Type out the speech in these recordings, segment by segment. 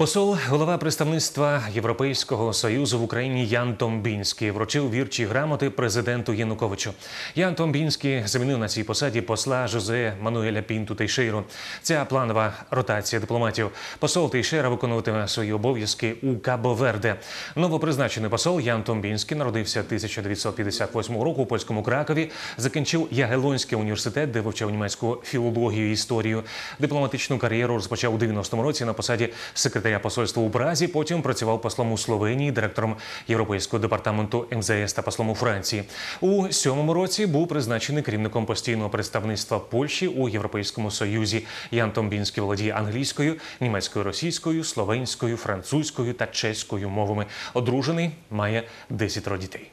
Посол, голова представництва Європейського союзу в Україні Ян Томбінський вручив вірчі грамоти президенту Януковичу. Ян Томбінський замінив на цій посаді посла Жозе Мануеля Пінту Тейшейру. Ця планова ротація дипломатів. Посол Тейшера виконуватиме свої обов'язки у Кабо-Верде. Новопризначений посол Ян Томбінський народився 1958 року у польському Кракові. Закінчив Ягелонський університет, де вивчав німецьку філологію і історію. Дипломатичну кар'єру розпочав у 90-му році на посаді секретаря посольства у Бразі. Потім працював послом у Словенії, директором Європейського департаменту МЗС та послом у Франції. У сьомому році був призначений керівником постійного представництва Польщі у Європейському Союзі. Ян Томбінський володіє англійською, німецькою, російською, словенською, французькою та чеською мовами. Одружений, має 10 дітей.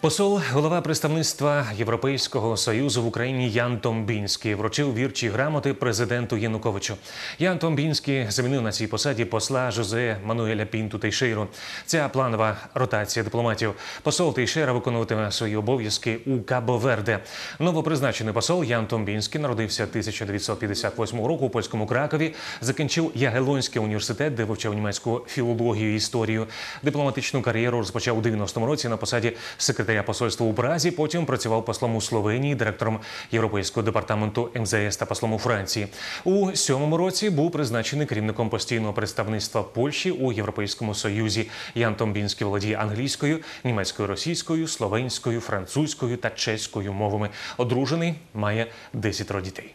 Посол, голова представництва Європейського союзу в Україні Ян Томбінський вручив вірчі грамоти президенту Януковичу. Ян Томбінський замінив на цій посаді посла Жозе Мануеля Пінту Тейшейру. Ця планова ротація дипломатів. Посол Тейшера виконуватиме свої обов'язки у Кабо-Верде. Новопризначений посол Ян Томбінський народився 1958 року у польському Кракові. Закінчив Ягелонський університет, де вивчав німецьку філологію і історію. Дипломатичну кар'єру розпочав у 90-му році на посаді секретаря посольства у Празі. Потім працював послом у Словенії, директором Європейського департаменту МЗС та послом у Франції. У сьомому році був призначений керівником постійного представництва Польщі у Європейському Союзі. Ян Томбінський володіє англійською, німецькою, російською, словенською, французькою та чеською мовами. Одружений, має 10 дітей.